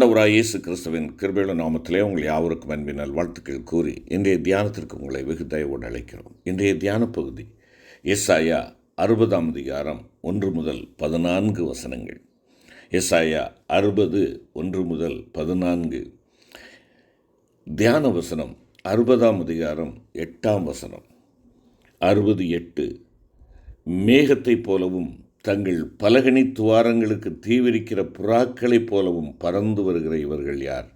ஆண்டவராய் இயேசு கிறிஸ்துவின் கிருபையுள்ள நாமத்திலே உங்கள் யாவருக்கும் அன்பினால் வாழ்த்துக்கள் கூறி இன்றைய தியானத்திற்கு உங்களை வெகு தயவோடு அழைக்கிறோம். இன்றைய தியான பகுதி எஸ்ஆயா அறுபதாம் அதிகாரம் ஒன்று முதல் பதினான்கு வசனங்கள். எஸ்ஆயா அறுபது ஒன்று முதல் பதினான்கு. தியான வசனம் அறுபதாம் அதிகாரம் எட்டாம் வசனம். அறுபது எட்டு. மேகத்தைப் போலவும் தங்கள் பலகனி துவாரங்களுக்கு தீவிரிக்கிற புறாக்களைப் போலவும் பறந்து வருகிற இவர்கள் யார்?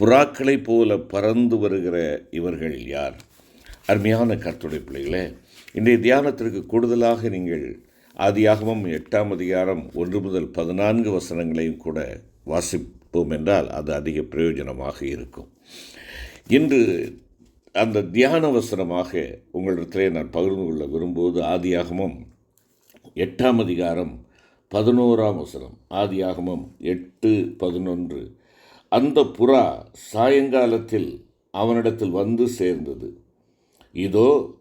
புறாக்களைப் போல பறந்து வருகிற இவர்கள் யார்? அருமையான கர்த்துடைய பிள்ளைகளே இன்றைய தியானத்திற்கு கூடுதலாக நீங்கள் ஆதியாகமும் எட்டாம் அதிகாரம் ஒன்று முதல் பதினான்கு வசனங்களையும் கூட வாசிப்போம் என்றால் அது அதிக பிரயோஜனமாக இருக்கும். இன்று அந்த தியான வசனமாக உங்களிடத்திலே நான் பகிர்ந்து கொள்ள விரும்புவது ஆதியாகமும் எட்டாம் அதிகாரம் பதினோராம் வசனம் ஆதியாகமம் எட்டு பதினொன்று. அந்த புறா சாயங்காலத்தில் அவனிடத்தில் வந்து சேர்ந்தது. இதோ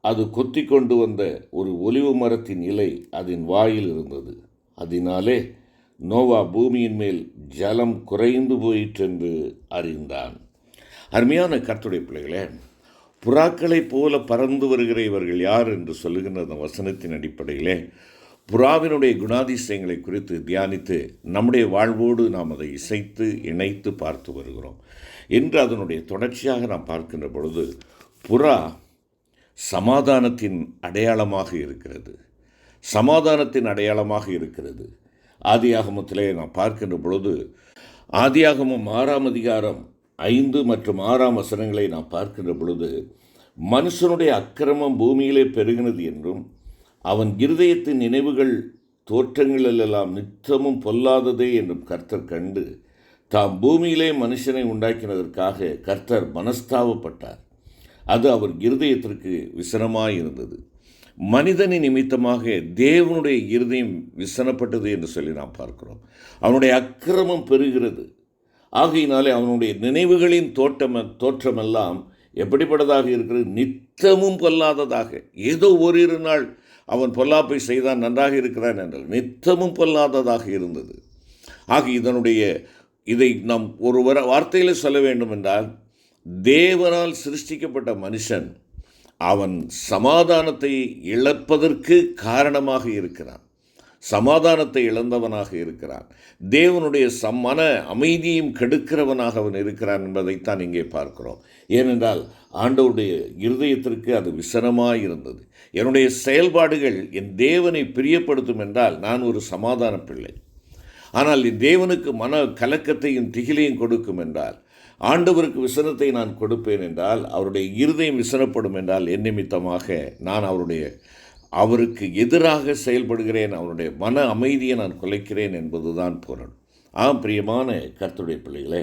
அது கொத்தி கொண்டு வந்த ஒரு ஒலிவு மரத்தின் இலை அதன் வாயில் இருந்தது. அதனாலே நோவா பூமியின் மேல் ஜலம் குறைந்து போயிற்றென்று அறிந்தான். அருமையான கர்த்துடைய பிள்ளைகளே புறாக்களைப் போல பறந்து வருகிற இவர்கள் யார் என்று சொல்லுகின்ற அந்த வசனத்தின் அடிப்படையிலே புறாவினுடைய குணாதிசயங்களை குறித்து தியானித்து நம்முடைய வாழ்வோடு நாம் அதை இசைத்து இணைத்து பார்த்து வருகிறோம். என்று அதனுடைய தொடர்ச்சியாக நாம் பார்க்கின்ற பொழுது புறா சமாதானத்தின் அடையாளமாக இருக்கிறது. சமாதானத்தின் அடையாளமாக இருக்கிறது. ஆதியாகமத்திலே நாம் பார்க்கின்ற பொழுது ஆதியாகமம் ஆறாம் அதிகாரம் ஐந்து மற்றும் ஆறாம் வசனங்களை நாம் பார்க்கின்ற பொழுது மனுஷனுடைய அக்கிரமம் பூமியிலே பெருகினது என்றும் அவன் இருதயத்தின் நினைவுகள் தோற்றங்களிலெல்லாம் நித்தமும் பொல்லாததே என்றும் கர்த்தர் கண்டு தாம் பூமியிலே மனுஷனை உண்டாக்கினதற்காக கர்த்தர் மனஸ்தாபப்பட்டார். அது அவர் இருதயத்திற்கு விசனமாயிருந்தது. மனிதனின் நிமித்தமாக தேவனுடைய இருதயம் விசனப்பட்டது என்று சொல்லி நாம் பார்க்கிறோம். அவனுடைய அக்கிரமம் பெறுகிறது ஆகையினாலே அவனுடைய நினைவுகளின் தோட்டம் தோற்றமெல்லாம் எப்படிப்பட்டதாக இருக்கிறது? நித்தமும் பொல்லாததாக. ஏதோ ஓரிரு நாள் அவன் பொல்லாப்பை செய்தான் நன்றாக இருக்கிறான் என்றால் நித்தமும் பொல்லாததாக இருந்தது. ஆக இதனுடைய இதை நாம் ஒரு வர வார்த்தையில் சொல்ல வேண்டும் என்றால் தேவனால் சிருஷ்டிக்கப்பட்ட மனுஷன் அவன் சமாதானத்தை இழப்பதற்கு காரணமாக இருக்கிறான். சமாதானத்தை இழந்தவனாக இருக்கிறான். தேவனுடைய சம்மன அமைதியும் கெடுக்கிறவனாக அவன் இருக்கிறான் என்பதைத்தான் இங்கே பார்க்கிறோம். ஏனென்றால் ஆண்டவருடைய இருதயத்திற்கு அது விசனமாக இருந்தது. என்னுடைய செயல்பாடுகள் என் தேவனை பிரியப்படுத்தும் என்றால் நான் ஒரு சமாதான பிள்ளை. ஆனால் தேவனுக்கு மன கலக்கத்தையும் திகிலையும் கொடுக்கும் என்றால் ஆண்டவருக்கு விசனத்தை நான் கொடுப்பேன் என்றால் அவருடைய இருதயம் விசனப்படும் என்றால் என் நிமித்தமாக நான் அவருடைய அவருக்கு எதிராக செயல்படுகிறேன் அவருடைய மன அமைதியை நான் குலைக்கிறேன் என்பதுதான் பொருள். ஆம் பிரியமான கர்த்துடைய பிள்ளைகளே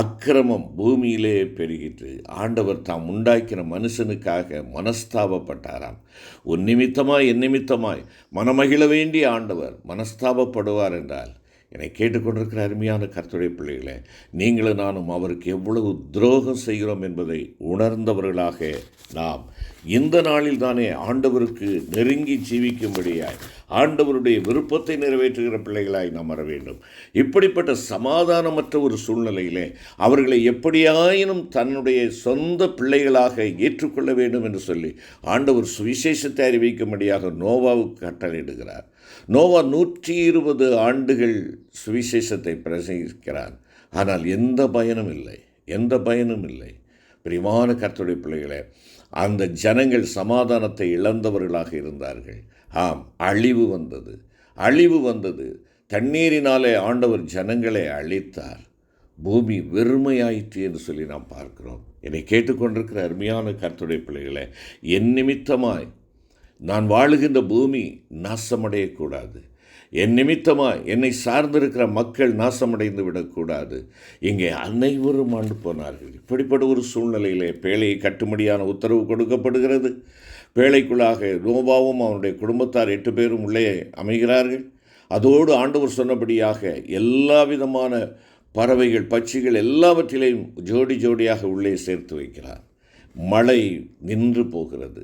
அக்கிரமம் பூமியிலே பெருகிட்டு ஆண்டவர் தாம் உண்டாக்கின மனுஷனுக்காக மனஸ்தாபப்பட்டாராம். உன் நிமித்தமாய் என் நிமித்தமாய் மனமகிழ வேண்டிய ஆண்டவர் மனஸ்தாபப்படுவார் என்றால் என்னை கேட்டுக்கொண்டிருக்கிற அருமையான கர்த்துடைய பிள்ளைகளே நீங்களும் நானும் அவருக்கு எவ்வளவு துரோகம் செய்கிறோம் என்பதை உணர்ந்தவர்களாக நாம் இந்த நாளில் தானே ஆண்டவருக்கு நெருங்கி ஜீவிக்கும்படியாய் ஆண்டவருடைய விருப்பத்தை நிறைவேற்றுகிற பிள்ளைகளாய் நாம் வர வேண்டும். இப்படிப்பட்ட சமாதானமற்ற ஒரு சூழ்நிலையிலே அவர்களை எப்படியாயினும் தன்னுடைய சொந்த பிள்ளைகளாக ஏற்றுக்கொள்ள வேண்டும் என்று சொல்லி ஆண்டவர் சுவிசேஷத்தை அறிவிக்கும்படியாக நோவாவுக்கு கட்டளையிடுகிறார். நோவா நூற்றி இருபது ஆண்டுகள் சுவிசேஷத்தை பிரசங்கிக்கிறான். ஆனால் எந்த பயனும் இல்லை. எந்த பயனும் இல்லை. பிரிமான கர்த்தருடைய பிள்ளைகளை அந்த ஜனங்கள் சமாதானத்தை இழந்தவர்களாக இருந்தார்கள். ஆம் அழிவு வந்தது. அழிவு வந்தது. தண்ணீரினாலே ஆண்டவர் ஜனங்களை அழித்தார். பூமி வெறுமையாயிற்று என்று சொல்லி நாம் பார்க்கிறோம். என்னை கேட்டுக்கொண்டிருக்கிற அருமையான கருத்துடைய பிள்ளைகளை என் நிமித்தமாய் நான் வாழுகின்ற பூமி நாசமடையக்கூடாது. என் நிமித்தமாக என்னை சார்ந்திருக்கிற மக்கள் நாசமடைந்து விடக்கூடாது. இங்கே அனைவரும் ஆண்டு போனார்கள். இப்படிப்பட்ட ஒரு சூழ்நிலையிலே பேழையை கட்டுமடியான உத்தரவு கொடுக்கப்படுகிறது. பேழைக்குள்ளாக நோபாவும் அவனுடைய குடும்பத்தார் எட்டு பேரும் உள்ளே அமைகிறார்கள். அதோடு ஆண்டவர் சொன்னபடியாக எல்லா விதமான பறவைகள் பட்சிகள் எல்லாவற்றிலையும் ஜோடி ஜோடியாக உள்ளே சேர்த்து வைக்கிறார். மழை நின்று போகிறது.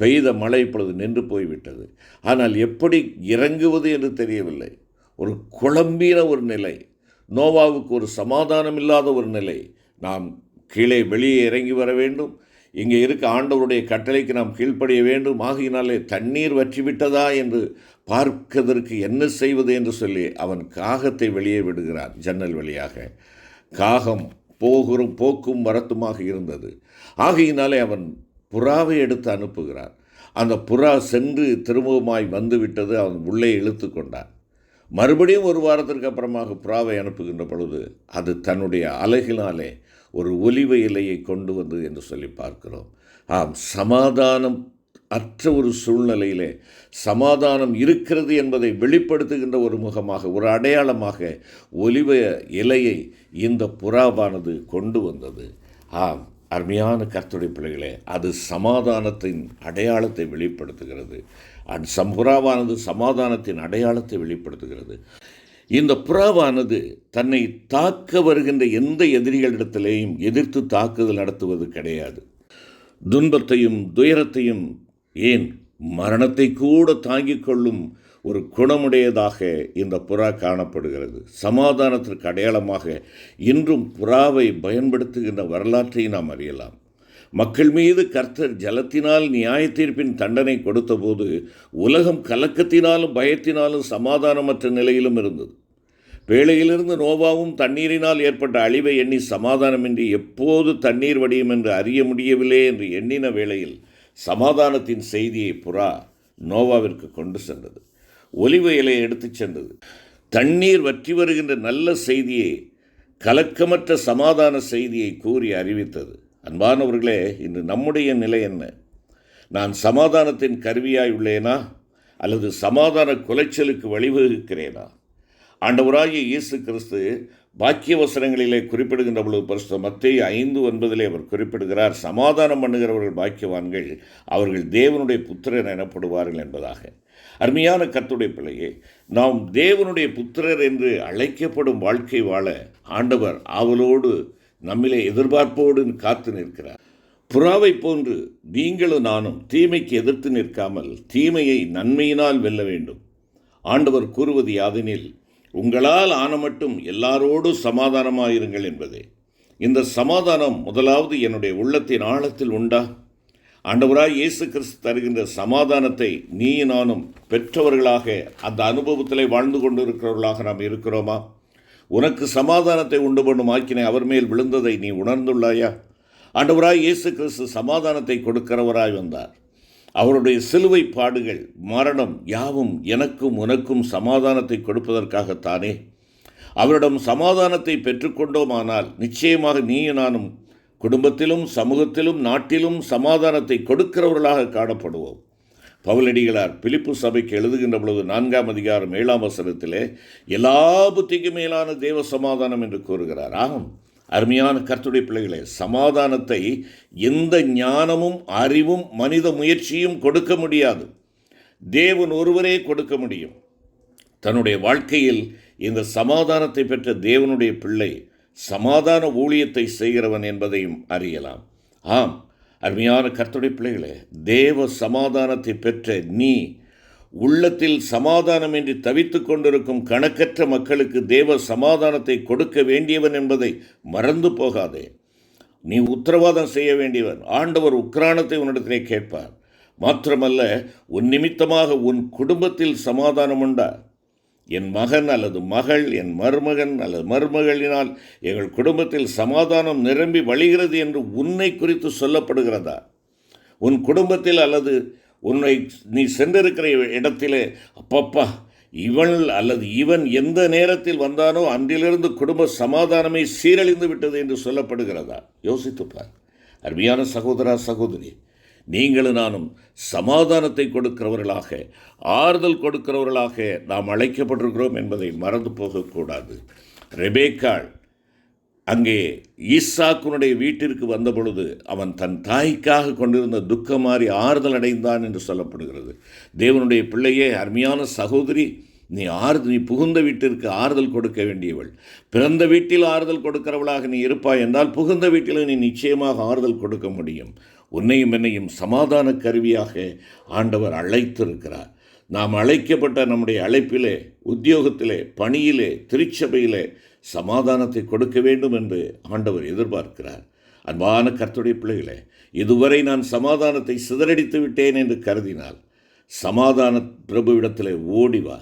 பெய்த மழை இப்பொழுது நின்று போய்விட்டது. ஆனால் எப்படி இறங்குவது என்று தெரியவில்லை. ஒரு குழம்பின ஒரு நிலை நோவாவுக்கு ஒரு சமாதானம் இல்லாத ஒரு நிலை. நாம் கீழே வெளியே இறங்கி வர வேண்டும். இங்கே இருக்க ஆண்டவருடைய கட்டளைக்கு நாம் கீழ்ப்படிய வேண்டும். ஆகையினாலே தண்ணீர் வற்றிவிட்டதா என்று பார்க்கதற்கு என்ன செய்வது என்று சொல்லி அவன் காகத்தை வெளியே விடுகிறான். ஜன்னல் வழியாக காகம் போகும் போக்கும் வரத்துமாக இருந்தது. ஆகையினாலே அவன் புறாவை எடுத்து அனுப்புகிறார். அந்த புறா சென்று திரும்பவுமாய் வந்துவிட்டது. அவன் உள்ளே இழுத்து கொண்டான். மறுபடியும் ஒரு வாரத்திற்கு அப்புறமாக புறாவை அனுப்புகின்ற பொழுது அது தன்னுடைய அலகினாலே ஒரு ஒலிவ இலையை கொண்டு வந்தது என்று சொல்லி பார்க்கிறோம். ஆம் சமாதானம் அற்ற ஒரு சூழ்நிலையிலே சமாதானம் இருக்கிறது என்பதை வெளிப்படுத்துகின்ற ஒரு முகமாக ஒரு அடையாளமாக ஒலிவ இலையை இந்த புறாவானது கொண்டு வந்தது. ஆம் அருமையான கர்த்துடைய பிள்ளைகளே அது சமாதானத்தின் அடையாளத்தை வெளிப்படுத்துகிறது. அந் சம்புறாவானது சமாதானத்தின் அடையாளத்தை வெளிப்படுத்துகிறது. இந்த புறாவானது தன்னை தாக்க வருகின்ற எந்த எதிரிகளிடத்திலேயும் எதிர்த்து தாக்குதல் நடத்துவது கிடையாது. துன்பத்தையும் துயரத்தையும் ஏன் மரணத்தை கூட தாங்கிக் கொள்ளும் ஒரு குணமுடையதாக இந்த புறா காணப்படுகிறது. சமாதானத்திற்கு அடையாளமாக இன்றும் புறாவை பயன்படுத்துகின்ற வரலாற்றை நாம் அறியலாம். மக்கள் மீது கர்த்தர் ஜலத்தினால் நியாய தீர்ப்பின் தண்டனை கொடுத்தபோது உலகம் கலக்கத்தினாலும் பயத்தினாலும் சமாதானமற்ற நிலையிலும் இருந்தது. வேளையிலிருந்து நோவாவும் தண்ணீரினால் ஏற்பட்ட அழிவை எண்ணி சமாதானமின்றி எப்போது தண்ணீர் வடியும் என்று அறிய முடியவில்லை என்று எண்ணின வேளையில் சமாதானத்தின் செய்தியை புறா நோவாவிற்கு கொண்டு சென்றது. ஒலிவ இலையை எடுத்துச் சென்றது. தண்ணீர் வற்றி வருகின்ற நல்ல செய்தியை கலக்கமற்ற சமாதான செய்தியை கூறி அறிவித்தது. அன்பானவர்களே இன்று நம்முடைய நிலை என்ன? நான் சமாதானத்தின் கருவியாய் உள்ளேனா? அல்லது சமாதான குலைச்சலுக்கு வழிவகுக்கிறேனா? ஆண்டவராகிய இயேசு கிறிஸ்து பாக்கிய வசனங்களிலே குறிப்பிடுகின்ற பொழுது பரிசு மத்திய ஐந்து ஒன்பதிலே அவர் குறிப்பிடுகிறார் சமாதானம் பண்ணுகிறவர்கள் பாக்கியவான்கள் அவர்கள் தேவனுடைய புத்திரன் எனப்படுவார்கள் என்பதாக. அருமையான கத்துடைய பிள்ளையே நாம் தேவனுடைய புத்திரர் என்று அழைக்கப்படும் வாழ்க்கை வாழ ஆண்டவர் ஆவலோடு நம்மிலே எதிர்பார்ப்போடு காத்து நிற்கிறார். புறாவை போன்று நீங்களும் நானும் தீமைக்கு எதிர்த்து நிற்காமல் தீமையை நன்மையினால் வெல்ல வேண்டும். ஆண்டவர் கூறுவது யாதெனில் உங்களால் ஆன மட்டும் எல்லாரோடு சமாதானமாயிருங்கள் என்பதே. இந்த சமாதானம் முதலாவது என்னுடைய உள்ளத்தின் ஆழத்தில் உண்டா? ஆண்டவராய் இயேசு கிறிஸ்து தருகின்ற சமாதானத்தை நீ நானும் பெற்றவர்களாக அந்த அனுபவத்திலே வாழ்ந்து கொண்டிருக்கிறவர்களாக நாம் இருக்கிறோமா? உனக்கு சமாதானத்தை உண்டு பண்ணும் ஆக்கினை அவர் மேல் விழுந்ததை நீ உணர்ந்துள்ளாயா? ஆண்டவராய் இயேசு கிறிஸ்து சமாதானத்தை கொடுக்கிறவராய் வந்தார். அவருடைய சிலுவை பாடுகள் மரணம் யாவும் எனக்கும் உனக்கும் சமாதானத்தை கொடுப்பதற்காகத்தானே? அவரிடம் சமாதானத்தை பெற்றுக்கொண்டோமானால் நிச்சயமாக நீயும் நானும் குடும்பத்திலும் சமூகத்திலும் நாட்டிலும் சமாதானத்தை கொடுக்கிறவர்களாக காணப்படுவோம். பவுலடிகளார் பிலிப்பு சபைக்கு எழுதுகின்ற பொழுது நான்காம் அதிகாரம் ஏழாம் வசனத்திலே எல்லா புத்திக்கு மேலான தேவ சமாதானம் என்று கூறுகிறார். ஆகும் அருமையான கர்த்துடைய பிள்ளைகளே சமாதானத்தை எந்த ஞானமும் அறிவும் மனித முயற்சியும் கொடுக்க முடியாது. தேவன் ஒருவரே கொடுக்க முடியும். தன்னுடைய வாழ்க்கையில் இந்த சமாதானத்தை பெற்ற தேவனுடைய பிள்ளை சமாதான ஊழியத்தை செய்கிறவன் என்பதையும் அறியலாம். ஆம் அருமையான கர்த்துடைய பிள்ளைகளே தேவ சமாதானத்தை பெற்ற நீ உள்ளத்தில் சமாதானமின்றி தவித்துக் கொண்டிருக்கும் கணக்கற்ற மக்களுக்கு தேவ சமாதானத்தை கொடுக்க வேண்டியவன் என்பதை மறந்து போகாதே. நீ உத்தரவாதம் செய்ய வேண்டியவன். ஆண்டவர் உக்ரானத்தை உன்னிடத்திலே கேட்பார். மாத்திரமல்ல உன் நிமித்தமாக உன் குடும்பத்தில் சமாதானம் உண்டா? என் மகன் அல்லது மகள் என் மருமகன் அல்லது மருமகளினால் எங்கள் குடும்பத்தில் சமாதானம் நிரம்பி வழிகிறது என்று உன்னை குறித்து சொல்லப்படுகிறதா? உன் குடும்பத்தில் அல்லது உன்னை நீ சென்றிருக்கிற இடத்திலே அப்பப்பா இவள் அல்லது இவன் எந்த நேரத்தில் வந்தானோ அன்றிலிருந்து குடும்ப சமாதானமே சீரழிந்து விட்டது என்று சொல்லப்படுகிறதா? யோசித்துப்பார் அருமையான சகோதரா சகோதரி நீங்களும் நானும் சமாதானத்தை கொடுக்கிறவர்களாக ஆறுதல் கொடுக்கிறவர்களாக நாம் அழைக்கப்பட்டிருக்கிறோம் என்பதை மறந்து போகக்கூடாது. ரெபேக்காள் அங்கே ஈசாக்குனுடைய வீட்டிற்கு வந்த பொழுது அவன் தன் தாய்க்காக கொண்டிருந்த துக்கம் மாறி ஆறுதல் அடைந்தான் என்று சொல்லப்படுகிறது. தேவனுடைய பிள்ளையே அருமையான சகோதரி நீ ஆறுதல் நீ புகுந்த வீட்டிற்கு ஆறுதல் கொடுக்க வேண்டியவள். பிறந்த வீட்டில் ஆறுதல் கொடுக்கிறவளாக நீ இருப்பாய் என்றால் புகுந்த வீட்டிலும் நீ நிச்சயமாக ஆறுதல் கொடுக்க முடியும். உன்னையும் என்னையும் சமாதான கருவியாக ஆண்டவர் அழைத்திருக்கிறார். நாம் அழைக்கப்பட்ட நம்முடைய அழைப்பிலே உத்தியோகத்திலே பணியிலே திருச்சபையிலே சமாதானத்தை கொடுக்க வேண்டும் என்று ஆண்டவர் எதிர்பார்க்கிறார். அன்பான கர்த்துடைய பிள்ளைகளே இதுவரை நான் சமாதானத்தை சிதறடித்து விட்டேன் என்று கருதினால் சமாதான பிரபுவிடத்திலே ஓடி வா.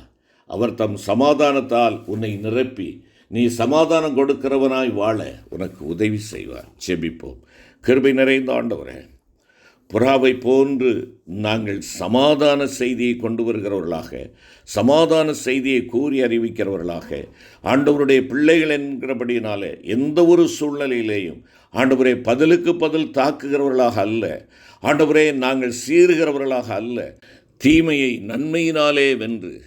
அவர் தம் சமாதானத்தால் உன்னை நிரப்பி நீ சமாதானம் கொடுக்கிறவனாய் வாழ உனக்கு உதவி செய்வார். செபிப்போம் கிருபை நிறைந்த ஆண்டவரே புறாவை போன்று நாங்கள் சமாதான செய்தியை கொண்டு வருகிறவர்களாக சமாதான செய்தியை கூறி அறிவிக்கிறவர்களாக ஆண்டவருடைய பிள்ளைகள் என்கிறபடினாலே எந்த ஒரு சூழ்நிலையிலேயும் ஆண்டவரே பதிலுக்கு பதில் தாக்குகிறவர்களாக அல்ல ஆண்டவரே நாங்கள் சீறுகிறவர்களாக அல்ல. தீமையை நன்மையினாலே வென்று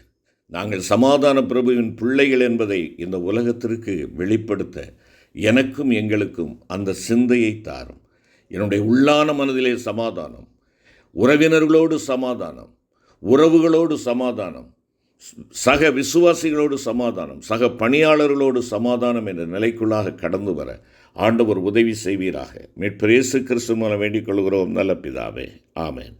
நாங்கள் சமாதான பிரபுவின் பிள்ளைகள் என்பதை இந்த உலகத்திற்கு வெளிப்படுத்த எனக்கும் எங்களுக்கும் அந்த சிந்தையை தாரும். என்னுடைய உள்ளான மனதிலே சமாதானம் உறவினர்களோடு சமாதானம் உறவுகளோடு சமாதானம் சக விசுவாசிகளோடு சமாதானம் சக பணியாளர்களோடு சமாதானம் என்ற நிலைக்குள்ளாக கடந்து வர ஆண்டவர் உதவி செய்வீராக. மீட்பரேசு கிறிஸ்து மூலம் வேண்டிக் கொள்கிறோம். நல்ல பிதாவே. ஆமேன்.